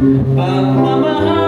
Pagmamahal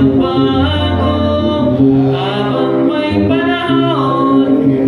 ika'y magbago Habang may panahon,